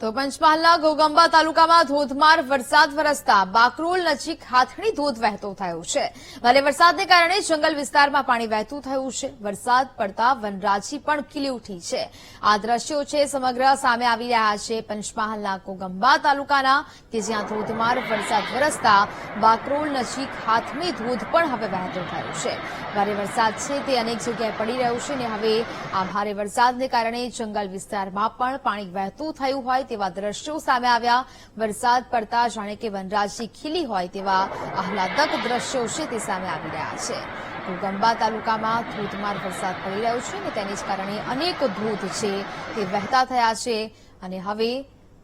તો પંચમહાલના ઘોગંબા તાલુકામાં ધોધમાર વરસાદ વરસતા બાકરોલ નજીક હાથણી ધોધ વહેતો થયો છે. ભારે વરસાદને કારણે જંગલ વિસ્તારમાં પાણી વહેતું થયું છે. વરસાદ પડતા વનરાજી પણ ખીલી ઉઠી છે. આ દ્રશ્યો છે સમગ્ર સામે આવી રહ્યા છે પંચમહાલના ઘોગંબા તાલુકાના કે જ્યાં ધોધમાર વરસાદ વરસતા બાકરોલ નજીક હાથમી ધોધ પણ હવે વહેતો થયો છે. ભારે વરસાદ છે તે અનેક જગ્યાએ પડી રહ્યો છે અને હવે આ ભારે વરસાદને કારણે જંગલ વિસ્તારમાં પણ પાણી વહેતું થયું હોય તેવા દ્રશ્યો સામે આવ્યા. વરસાદ પડતા જાણે કે વનરાજી ખીલી હોય તેવા આહલાદક દ્રશ્યો છે તે સામે આવી રહ્યા છે. ઘોગંબા તાલુકામાં ધોધમાર વરસાદ પડી રહ્યો છે અને તેને જ કારણે અનેક ધોધ છે તે વહેતા થયા છે. અને હવે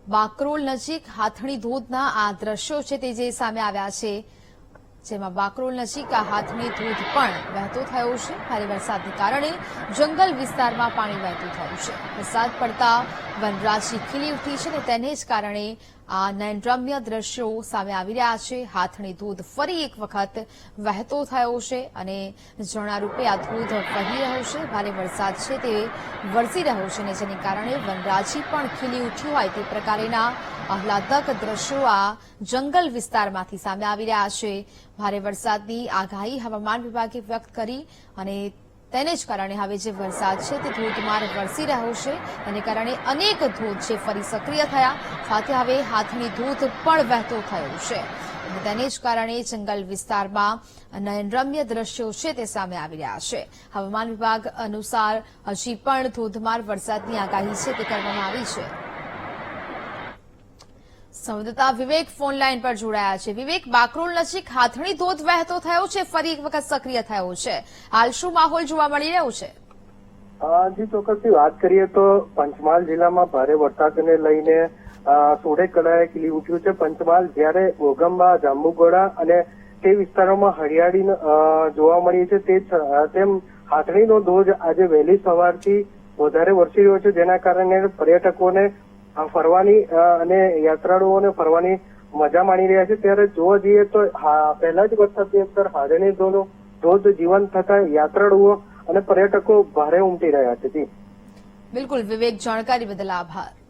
બાકરોલ નજીક હાથણી ધોધના આ દ્રશ્યો છે તે જે સામે આવ્યા છે. જેમાં બાકરોલ નજીક આ હાથની ધોધ પણ વહેતો થયો છે. ભારે વરસાદને કારણે જંગલ વિસ્તારમાં પાણી વહેતું થયું છે. વરસાદ પડતા વનરાજી ખીલી ઉઠી છે અને તેને જ કારણે આ નયનરમ્ય દ્રશ્યો સામે આવી રહ્યા છે. હાથની ધોધ ફરી એક વખત વહેતો થયો છે અને ઝરણારૂપે આ ધોધ વહી રહ્યો છે. ભારે વરસાદ છે તે વરસી રહ્યો છે અને જેને કારણે વનરાજી પણ ખીલી ઉઠ્યું હોય તે પ્રકારેના આહલાદક દ્રશ્યો આ જંગલ વિસ્તારમાંથી સામે આવી રહ્યા છે. ભારે વરસાદની આગાહી હવામાન વિભાગે વ્યક્ત કરી અને તેને જ કારણે હવે જે વરસાદ છે તે ધોધમાર વરસી રહ્યો છે. તેને કારણે અનેક ધોધ છે ફરી સક્રિય થયા. સાથે હવે હાથની ધોધ પણ વહેતો થયો છે. તેને જ કારણે જંગલ વિસ્તારમાં નયનરમ્ય દ્રશ્યો છે તે સામે આવી રહ્યા છે. હવામાન વિભાગ અનુસાર હજી પણ ધોધમાર વરસાદની આગાહી છે તે કરવામાં આવી છે. સંવાદદાતા વિવેક ફોન લાઈન પર જોડાયા છે. વિવેક, બાકરોલ નજીક હાથણી ધોધ વહેતો થયો છે, ફરી એક વખત સક્રિય થયો છે. હાલ શું માહોલ જોવા મળી રહ્યો છે? જી, ચોક્કસથી વાત કરીએ તો પંચમહાલ જિલ્લામાં ભારે વરસાદને લઈને સોળે કળાએ ખીલી ઉઠ્યું છે. પંચમહાલ જ્યારે ગોગંબા, જાંબુગોડા અને તે વિસ્તારોમાં હરિયાળી જોવા મળી છે. તે તેમ હાથણીનો ધોધ આજે વહેલી સવારથી વધારે વરસી રહ્યો છે, જેના કારણે પર્યટકોને ફરવાની અને યાત્રાળુઓને ફરવાની મજા માણી રહ્યા છે. ત્યારે જોવા જઈએ તો પહેલા જ વરસાદની અંદર હાથણી ધોનો ધોધ જીવંત થતા યાત્રાળુઓ અને પર્યટકો ભારે ઉમટી રહ્યા છે. બિલકુલ, વિવેક, જાણકારી બદલ આભાર.